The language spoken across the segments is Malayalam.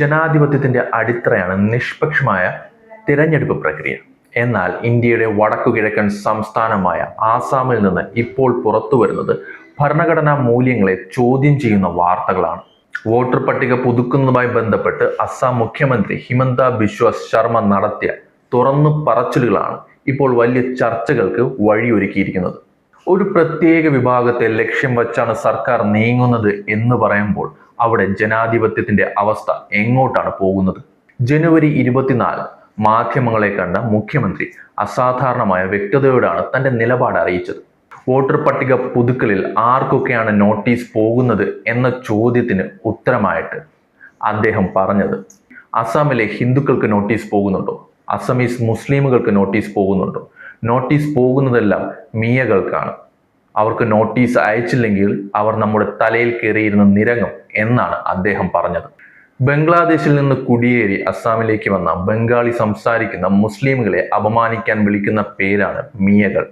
ജനാധിപത്യത്തിന്റെ അടിത്തറയാണ് നിഷ്പക്ഷമായ തിരഞ്ഞെടുപ്പ് പ്രക്രിയ. എന്നാൽ ഇന്ത്യയുടെ വടക്കുകിഴക്കൻ സംസ്ഥാനമായ ആസാമിൽ നിന്ന് ഇപ്പോൾ പുറത്തു വരുന്നത് ഭരണഘടനാ മൂല്യങ്ങളെ ചോദ്യം ചെയ്യുന്ന വാർത്തകളാണ്. വോട്ടർ പട്ടിക പുതുക്കുന്നതുമായി ബന്ധപ്പെട്ട് അസാം മുഖ്യമന്ത്രി ഹിമന്ത ബിശ്വ ശർമ്മ നടത്തിയ തുറന്നു പറച്ചിലുകളാണ് ഇപ്പോൾ വലിയ ചർച്ചകൾക്ക് വഴിയൊരുക്കിയിരിക്കുന്നത്. ഒരു പ്രത്യേക വിഭാഗത്തെ ലക്ഷ്യം വച്ചാണ് സർക്കാർ നീങ്ങുന്നത് എന്ന് പറയുമ്പോൾ അവിടെ ജനാധിപത്യത്തിന്റെ അവസ്ഥ എങ്ങോട്ടാണ് പോകുന്നത്? ജനുവരി ഇരുപത്തിനാല് മാധ്യമങ്ങളെ കണ്ട മുഖ്യമന്ത്രി അസാധാരണമായ വ്യക്തതയോടാണ് തന്റെ നിലപാട് അറിയിച്ചത്. വോട്ടർ പട്ടിക പുതുക്കലിൽ ആർക്കൊക്കെയാണ് നോട്ടീസ് പോകുന്നത് എന്ന ചോദ്യത്തിന് ഉത്തരമായിട്ട് അദ്ദേഹം പറഞ്ഞത്. അസാമിലെ ഹിന്ദുക്കൾക്ക് നോട്ടീസ് പോകുന്നുണ്ടോ? അസമീസ് മുസ്ലിമുകൾക്ക് നോട്ടീസ് പോകുന്നുണ്ടോ? നോട്ടീസ് പോകുന്നതെല്ലാം മിയകൾക്കാണ്. അവർക്ക് നോട്ടീസ് അയച്ചില്ലെങ്കിൽ അവർ നമ്മുടെ തലയിൽ കയറിയിരുന്ന് നിരങ്ങും എന്നാണ് അദ്ദേഹം പറഞ്ഞത്. ബംഗ്ലാദേശിൽ നിന്ന് കുടിയേറി അസ്സാമിലേക്ക് വന്ന ബംഗാളി സംസാരിക്കുന്ന മുസ്ലിമുകളെ അപമാനിക്കാൻ വിളിക്കുന്ന പേരാണ് മിയകൾ.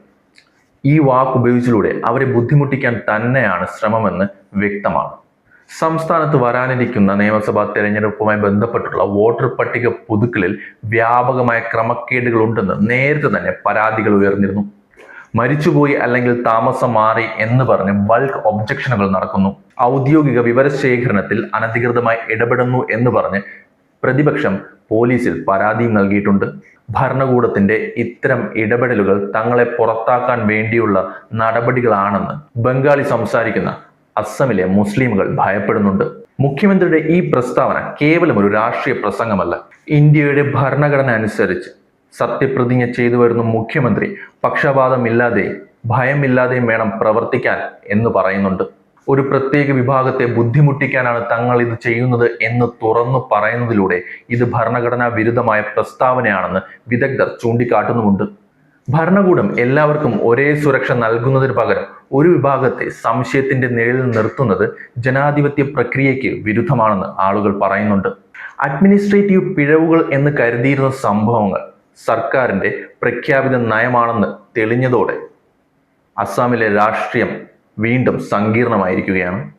ഈ വാക്ക് ഉപയോഗിച്ചിലൂടെ അവരെ ബുദ്ധിമുട്ടിക്കാൻ തന്നെയാണ് ശ്രമമെന്ന് വ്യക്തമാണ്. സംസ്ഥാനത്ത് വരാനിരിക്കുന്ന നിയമസഭാ തെരഞ്ഞെടുപ്പുമായി ബന്ധപ്പെട്ടുള്ള വോട്ടർ പട്ടിക പുതുക്കലിൽ വ്യാപകമായ ക്രമക്കേടുകൾ ഉണ്ടെന്ന് നേരത്തെ തന്നെ പരാതികൾ ഉയർന്നിരുന്നു. മരിച്ചുപോയി അല്ലെങ്കിൽ താമസം മാറി എന്ന് പറഞ്ഞ് ബൾക്ക് ഒബ്ജക്ഷനുകൾ നടക്കുന്നു. ഔദ്യോഗിക വിവരശേഖരണത്തിൽ അനധികൃതമായി ഇടപെടുന്നു എന്ന് പറഞ്ഞ് പ്രതിപക്ഷം പോലീസിൽ പരാതിയും നൽകിയിട്ടുണ്ട്. ഭരണകൂടത്തിന്റെ ഇത്തരം ഇടപെടലുകൾ തങ്ങളെ പുറത്താക്കാൻ വേണ്ടിയുള്ള നടപടികളാണെന്ന് ബംഗാളി സംസാരിക്കുന്ന അസമിലെ മുസ്ലിമുകൾ ഭയപ്പെടുന്നുണ്ട്. മുഖ്യമന്ത്രിയുടെ ഈ പ്രസ്താവന കേവലം ഒരു രാഷ്ട്രീയ പ്രസംഗമല്ല. ഇന്ത്യയുടെ ഭരണഘടന അനുസരിച്ച് സത്യപ്രതിജ്ഞ ചെയ്തു വരുന്ന മുഖ്യമന്ത്രി പക്ഷപാതമില്ലാതെ ഭയമില്ലാതെയും വേണം പ്രവർത്തിക്കാൻ എന്ന് പറയുന്നുണ്ട്. ഒരു പ്രത്യേക വിഭാഗത്തെ ബുദ്ധിമുട്ടിക്കാനാണ് തങ്ങൾ ഇത് ചെയ്യുന്നത് എന്ന് തുറന്നു പറയുന്നതിലൂടെ ഇത് ഭരണഘടനാ വിരുദ്ധമായ പ്രസ്താവനയാണെന്ന് വിദഗ്ധർ ചൂണ്ടിക്കാട്ടുന്നുമുണ്ട്. ഭരണകൂടം എല്ലാവർക്കും ഒരേ സുരക്ഷ നൽകുന്നതിന് പകരം ഒരു വിഭാഗത്തെ സംശയത്തിന്റെ നിഴലിൽ നിർത്തുന്നത് ജനാധിപത്യ പ്രക്രിയയ്ക്ക് വിരുദ്ധമാണെന്ന് ആളുകൾ പറയുന്നുണ്ട്. അഡ്മിനിസ്ട്രേറ്റീവ് പിഴവുകൾ എന്ന് കരുതിയിരുന്ന സംഭവങ്ങൾ സർക്കാരിന്റെ പ്രഖ്യാപിത നയമാണെന്ന് തെളിഞ്ഞതോടെ അസ്സാമിലെ രാഷ്ട്രീയം വീണ്ടും സങ്കീർണമായിരിക്കുകയാണ്.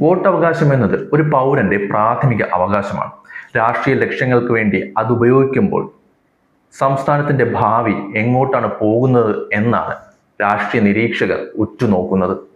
വോട്ടവകാശം എന്നത് ഒരു പൗരന്റെ പ്രാഥമിക അവകാശമാണ്. രാഷ്ട്രീയ ലക്ഷ്യങ്ങൾക്ക് വേണ്ടി അത് ഉപയോഗിക്കുമ്പോൾ സംസ്ഥാനത്തിന്റെ ഭാവി എങ്ങോട്ടാണ് പോകുന്നത് എന്നാണ് രാഷ്ട്രീയ നിരീക്ഷകർ ഉറ്റുനോക്കുന്നത്.